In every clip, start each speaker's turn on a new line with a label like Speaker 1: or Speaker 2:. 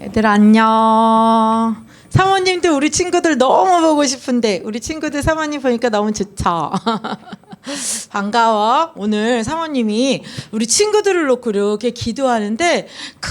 Speaker 1: 얘들 안녕. 사모님도 우리 친구들 너무 보고 싶은데 우리 친구들 사모님 보니까 너무 좋죠. 반가워. 오늘 사모님이 우리 친구들을 놓고 이렇게 기도하는데 큰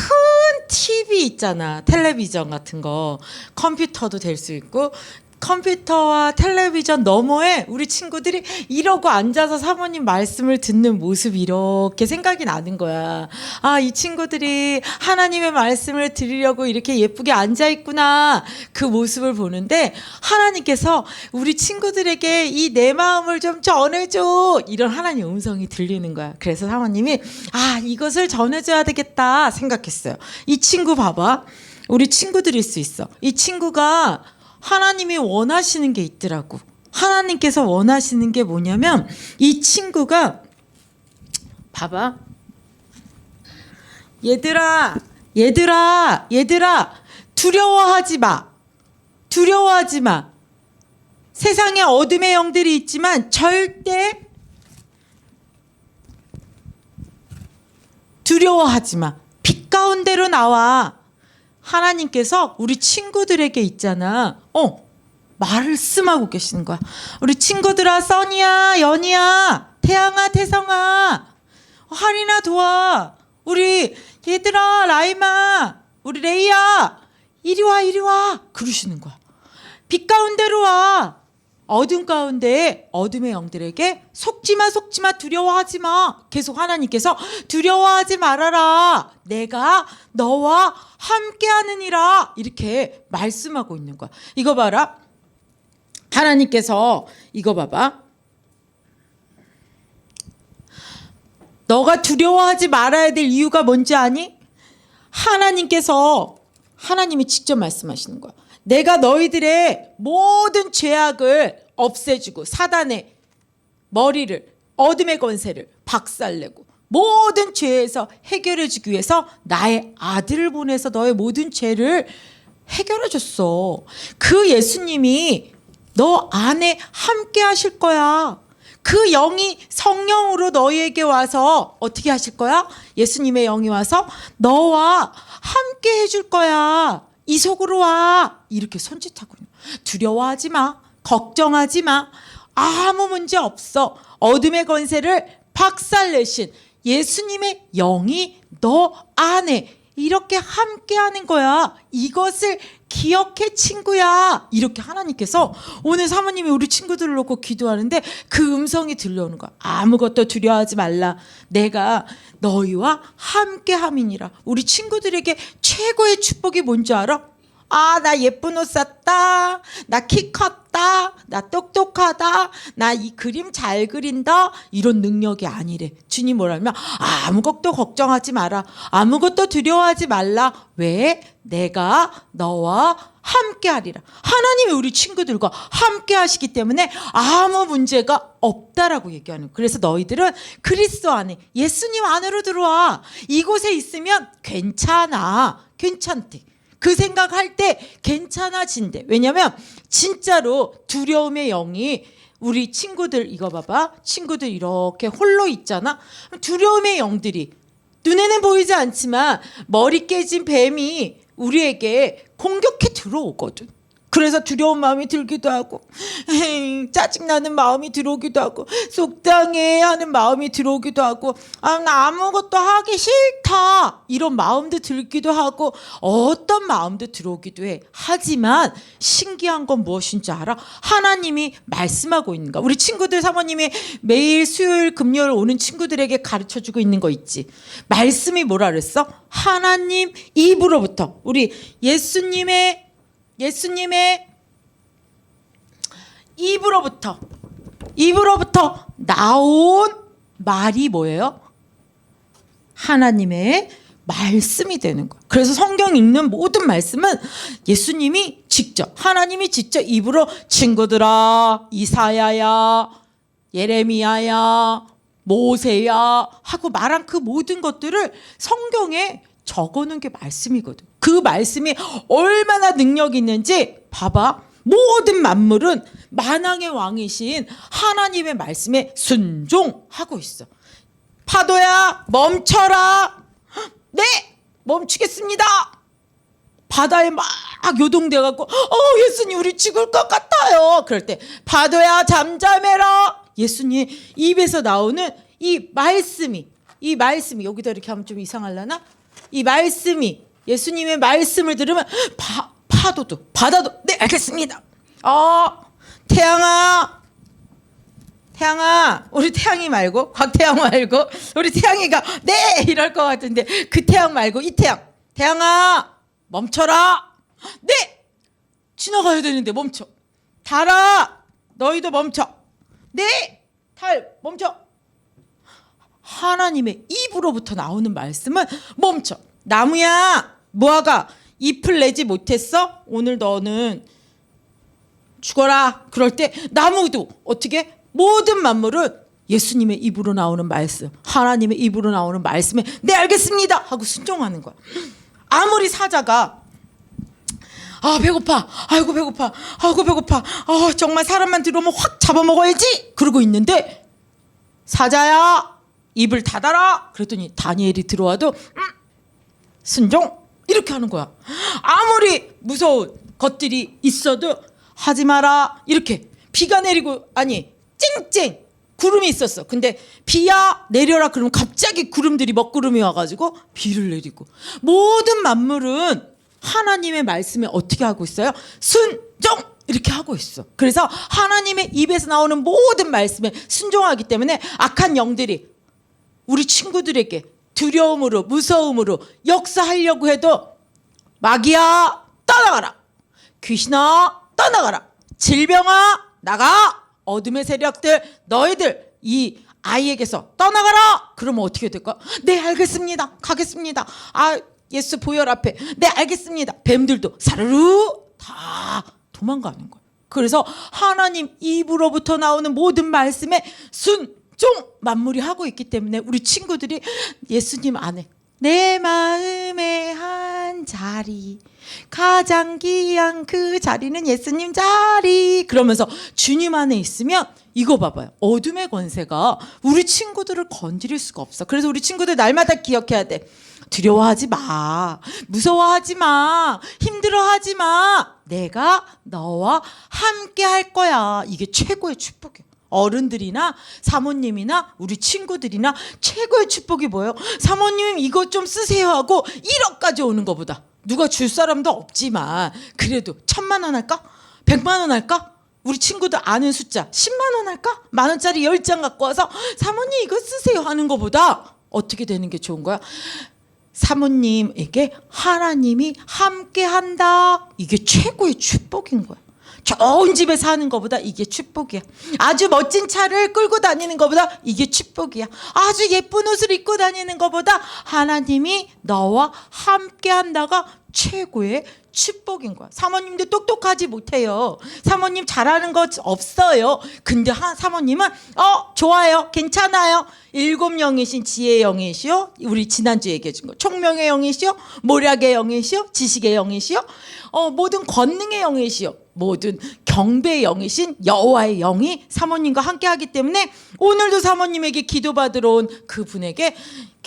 Speaker 1: TV 있잖아. 텔레비전 같은 거. 컴퓨터도 될 수 있고 컴퓨터와 텔레비전 너머에 우리 친구들이 이러고 앉아서 사모님 말씀을 듣는 모습이 이렇게 생각이 나는 거야. 아, 이 친구들이 하나님의 말씀을 들으려고 이렇게 예쁘게 앉아 있구나. 그 모습을 보는데 하나님께서 우리 친구들에게 이 내 마음을 좀 전해줘. 이런 하나님 음성이 들리는 거야. 그래서 사모님이 아, 이것을 전해줘야 되겠다 생각했어요. 이 친구 봐봐. 우리 친구들일 수 있어. 이 친구가 하나님이 원하시는 게 있더라고. 하나님께서 원하시는 게 뭐냐면 이 친구가 봐봐. 얘들아, 얘들아, 얘들아, 두려워하지 마. 두려워하지 마. 세상에 어둠의 영들이 있지만 절대 두려워하지 마. 빛 가운데로 나와. 하나님께서 우리 친구들에게 있잖아. 어, 말씀하고 계시는 거야. 우리 친구들아, 써니야, 연이야, 태양아, 태성아, 할이나 도와. 우리 얘들아, 라이마, 우리 레이야, 이리 와, 이리 와. 그러시는 거야. 빛 가운데로 와. 어둠 가운데 어둠의 영들에게 속지마 속지마 두려워하지 마. 계속 하나님께서 두려워하지 말아라. 내가 너와 함께 하느니라. 이렇게 말씀하고 있는 거야. 이거 봐라. 하나님께서 이거 봐봐. 너가 두려워하지 말아야 될 이유가 뭔지 아니? 하나님께서 하나님이 직접 말씀하시는 거야. 내가 너희들의 모든 죄악을 없애주고 사단의 머리를 어둠의 권세를 박살내고 모든 죄에서 해결해 주기 위해서 나의 아들을 보내서 너의 모든 죄를 해결해 줬어. 그 예수님이 너 안에 함께 하실 거야. 그 영이 성령으로 너희에게 와서 어떻게 하실 거야? 예수님의 영이 와서 너와 함께 해줄 거야. 이 속으로 와. 이렇게 손짓하고. 두려워하지 마. 걱정하지 마. 아무 문제 없어. 어둠의 권세를 박살내신 예수님의 영이 너 안에 이렇게 함께 하는 거야. 이것을 기억해 친구야. 이렇게 하나님께서 오늘 사모님이 우리 친구들을 놓고 기도하는데 그 음성이 들려오는 거야. 아무것도 두려워하지 말라. 내가 너희와 함께 함이니라. 우리 친구들에게 최고의 축복이 뭔지 알아? 아, 나 예쁜 옷 샀다. 나 키 컸다. 나 똑똑하다. 나 이 그림 잘 그린다. 이런 능력이 아니래. 주님 뭐라면 아무것도 걱정하지 마라. 아무것도 두려워하지 말라. 왜? 내가 너와 함께 하리라. 하나님이 우리 친구들과 함께 하시기 때문에 아무 문제가 없다라고 얘기하는. 그래서 너희들은 그리스도 안에 예수님 안으로 들어와. 이곳에 있으면 괜찮아. 괜찮대. 그 생각할 때 괜찮아진대. 왜냐면 진짜로 두려움의 영이 우리 친구들 이거 봐봐. 친구들 이렇게 홀로 있잖아. 두려움의 영들이 눈에는 보이지 않지만 머리 깨진 뱀이 우리에게 공격해 들어오거든. 그래서 두려운 마음이 들기도 하고 짜증나는 마음이 들어오기도 하고 속상해 하는 마음이 들어오기도 하고 아, 나 아무것도 하기 싫다. 이런 마음도 들기도 하고 어떤 마음도 들어오기도 해. 하지만 신기한 건 무엇인지 알아? 하나님이 말씀하고 있는 거야 우리 친구들 사모님이 매일 수요일 금요일 오는 친구들에게 가르쳐주고 있는 거 있지. 말씀이 뭐라 그랬어? 하나님 입으로부터. 우리 예수님의 예수님의 입으로부터 입으로부터 나온 말이 뭐예요? 하나님의 말씀이 되는 거예요. 그래서 성경 읽는 모든 말씀은 예수님이 직접 하나님이 직접 입으로 친구들아 이사야야 예레미야야 모세야 하고 말한 그 모든 것들을 성경에 적어놓은 게 말씀이거든. 그 말씀이 얼마나 능력이 있는지 봐봐. 모든 만물은 만왕의 왕이신 하나님의 말씀에 순종하고 있어. 파도야, 멈춰라. 네, 멈추겠습니다. 바다에 막 요동돼 갖고 어 예수님 우리 죽을 것 같아요. 그럴 때 파도야 잠잠해라. 예수님 입에서 나오는 이 말씀이 이 말씀이 여기다 이렇게 하면 좀 이상할라나? 이 말씀이 예수님의 말씀을 들으면 파, 파도도 바다도 네 알겠습니다. 어 태양아 태양아 우리 태양이 말고 곽태양 말고 우리 태양이가 네 이럴 것 같은데 그 태양 말고 이 태양. 태양아 멈춰라. 네 지나가야 되는데 멈춰. 달아 너희도 멈춰. 네 달 멈춰. 하나님의 입으로부터 나오는 말씀은 멈춰. 나무야 무화과 잎을 내지 못했어? 오늘 너는 죽어라. 그럴 때 나무도 어떻게? 모든 만물은 예수님의 입으로 나오는 말씀, 하나님의 입으로 나오는 말씀에 네 알겠습니다 하고 순종하는 거야. 아무리 사자가 아 배고파, 아이고 배고파, 아이고 배고파, 아 정말 사람만 들어오면 확 잡아먹어야지. 그러고 있는데 사자야 입을 닫아라. 그랬더니 다니엘이 들어와도 음, 순종 이렇게 하는 거야. 아무리 무서운 것들이 있어도 하지 마라 이렇게 비가 내리고 아니 쨍쨍 구름이 있었어. 근데 비야 내려라 그러면 갑자기 구름들이 먹구름이 와가지고 비를 내리고 모든 만물은 하나님의 말씀에 어떻게 하고 있어요? 순종 이렇게 하고 있어. 그래서 하나님의 입에서 나오는 모든 말씀에 순종하기 때문에 악한 영들이 우리 친구들에게 두려움으로 무서움으로 역사하려고 해도 마귀야 떠나가라. 귀신아 떠나가라. 질병아 나가. 어둠의 세력들 너희들 이 아이에게서 떠나가라. 그러면 어떻게 될까? 네 알겠습니다. 가겠습니다. 아 예수 보혈 앞에. 네 알겠습니다. 뱀들도 사르르 다 도망가는 거야 그래서 하나님 입으로부터 나오는 모든 말씀에 순 종 만물이 하고 있기 때문에 우리 친구들이 예수님 안에 내 마음의 한 자리 가장 귀한 그 자리는 예수님 자리 그러면서 주님 안에 있으면 이거 봐봐요. 어둠의 권세가 우리 친구들을 건드릴 수가 없어. 그래서 우리 친구들 날마다 기억해야 돼. 두려워하지 마. 무서워하지 마. 힘들어하지 마. 내가 너와 함께 할 거야. 이게 최고의 축복이야 어른들이나 사모님이나 우리 친구들이나 최고의 축복이 뭐예요? 사모님 이것 좀 쓰세요 하고 1억까지 오는 것보다 누가 줄 사람도 없지만 그래도 천만 원 할까? 백만 원 할까? 우리 친구들 아는 숫자 10만 원 할까? 만 원짜리 10장 갖고 와서 사모님 이거 쓰세요 하는 것보다 어떻게 되는 게 좋은 거야? 사모님에게 하나님이 함께 한다. 이게 최고의 축복인 거야. 좋은 집에 사는 것보다 이게 축복이야. 아주 멋진 차를 끌고 다니는 것보다 이게 축복이야. 아주 예쁜 옷을 입고 다니는 것보다 하나님이 너와 함께 한다가 최고의 축복인 거야. 사모님도 똑똑하지 못해요. 사모님 잘하는 거 없어요. 근데 하, 사모님은 어 좋아요, 괜찮아요. 일곱 영이신 지혜의 영이시요. 우리 지난주에 얘기해 준 거. 총명의 영이시요. 모략의 영이시요. 지식의 영이시요. 어 모든 권능의 영이시요. 모든 경배의 영이신 여호와의 영이 사모님과 함께 하기 때문에 오늘도 사모님에게 기도받으러 온 그분에게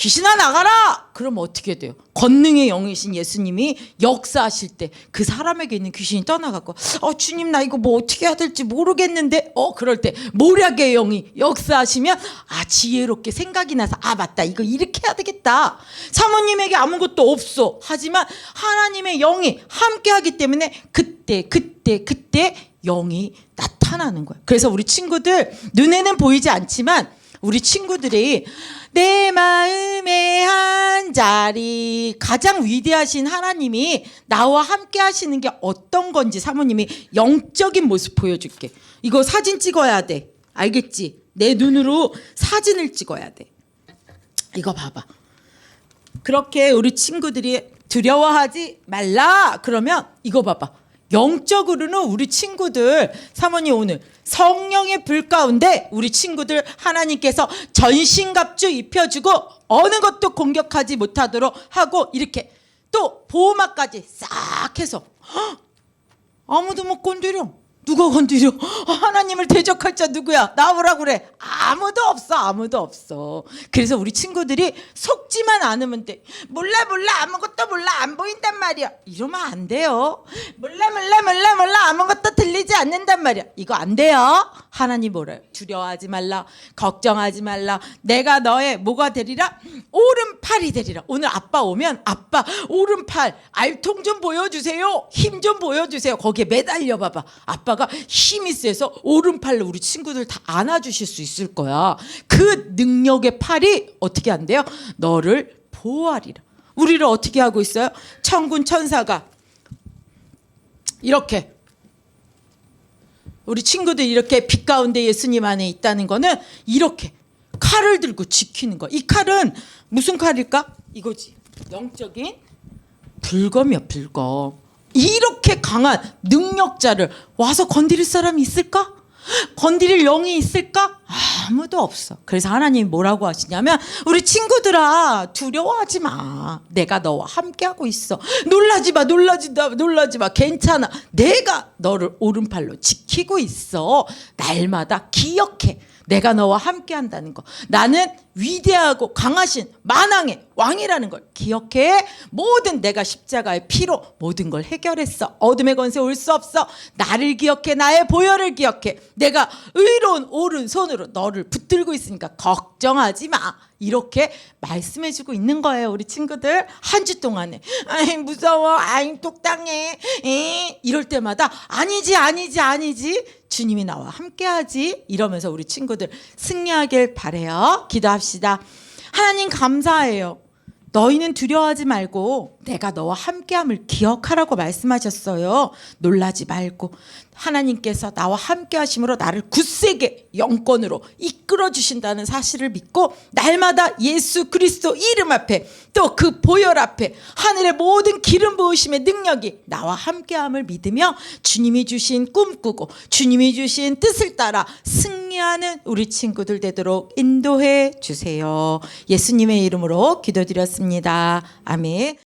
Speaker 1: 귀신아 나가라! 그럼 어떻게 돼요? 권능의 영이신 예수님이 역사하실 때 그 사람에게 있는 귀신이 떠나가고 어 주님 나 이거 뭐 어떻게 해야 될지 모르겠는데 어 그럴 때 모략의 영이 역사하시면 아 지혜롭게 생각이 나서 아 맞다 이거 이렇게 해야 되겠다 사모님에게 아무것도 없어 하지만 하나님의 영이 함께하기 때문에 그때 그때 그때 영이 나타나는 거야 그래서 우리 친구들 눈에는 보이지 않지만 우리 친구들이 내 마음의 한 자리 가장 위대하신 하나님이 나와 함께 하시는 게 어떤 건지 사모님이 영적인 모습 보여줄게. 이거 사진 찍어야 돼. 알겠지? 내 눈으로 사진을 찍어야 돼. 이거 봐봐. 그렇게 우리 친구들이 두려워하지 말라. 그러면 이거 봐봐. 영적으로는 우리 친구들 사모님 오늘 성령의 불 가운데 우리 친구들 하나님께서 전신갑주 입혀주고 어느 것도 공격하지 못하도록 하고 이렇게 또 보호막까지 싹 해서 헉! 아무도 못 건드려. 누가 건드려? 하나님을 대적할 자 누구야? 나오라 그래. 아무도 없어. 아무도 없어. 그래서 우리 친구들이 속지만 않으면 돼. 몰라 몰라 아무것도 몰라 안 보인단 말이야. 이러면 안 돼요. 몰라 몰라 몰라 몰라 아무것도 들리지 않는단 말이야. 이거 안 돼요. 하나님 뭐래요? 두려워하지 말라. 걱정하지 말라. 내가 너의 뭐가 되리라? 오른팔이 되리라. 오늘 아빠 오면 아빠 오른팔 알통 좀 보여주세요. 힘 좀 보여주세요. 거기에 매달려 봐봐. 아빠가 힘이 세서 오른팔로 우리 친구들 다 안아주실 수 있을 거야. 그 능력의 팔이 어떻게 한대요? 너를 보호하리라. 우리를 어떻게 하고 있어요? 천군 천사가 이렇게 우리 친구들 이렇게 빛 가운데 예수님 안에 있다는 거는 이렇게 칼을 들고 지키는 거. 이 칼은 무슨 칼일까? 이거지. 영적인 불검이야, 불검. 이렇게 강한 능력자를 와서 건드릴 사람이 있을까? 건드릴 영이 있을까? 아무도 없어. 그래서 하나님이 뭐라고 하시냐면 우리 친구들아 두려워하지 마. 내가 너와 함께하고 있어. 놀라지 마, 놀라지 마, 놀라지 마. 괜찮아. 내가 너를 오른팔로 지키고 있어. 날마다 기억해. 내가 너와 함께 한다는 거. 나는 위대하고 강하신 만왕의 왕이라는 걸 기억해. 모든 내가 십자가의 피로 모든 걸 해결했어. 어둠의 권세 올 수 없어. 나를 기억해. 나의 보혈을 기억해. 내가 의로운 오른손으로 너를 붙들고 있으니까 걱정하지 마. 이렇게 말씀해주고 있는 거예요, 우리 친구들. 한 주 동안에. 아이, 무서워. 아이, 똑당해. 에? 이럴 때마다 아니지, 아니지, 아니지. 주님이 나와 함께하지. 이러면서 우리 친구들 승리하길 바래요. 기도합시다. 하나님 감사해요. 너희는 두려워하지 말고 내가 너와 함께함을 기억하라고 말씀하셨어요. 놀라지 말고 하나님께서 나와 함께하심으로 나를 굳세게 영권으로 이끌어 주신다는 사실을 믿고 날마다 예수 그리스도 이름 앞에 또 그 보혈 앞에 하늘의 모든 기름 부으심의 능력이 나와 함께함을 믿으며 주님이 주신 꿈꾸고 주님이 주신 뜻을 따라 승리하는 우리 친구들 되도록 인도해 주세요. 예수님의 이름으로 기도드렸습니다. 아멘.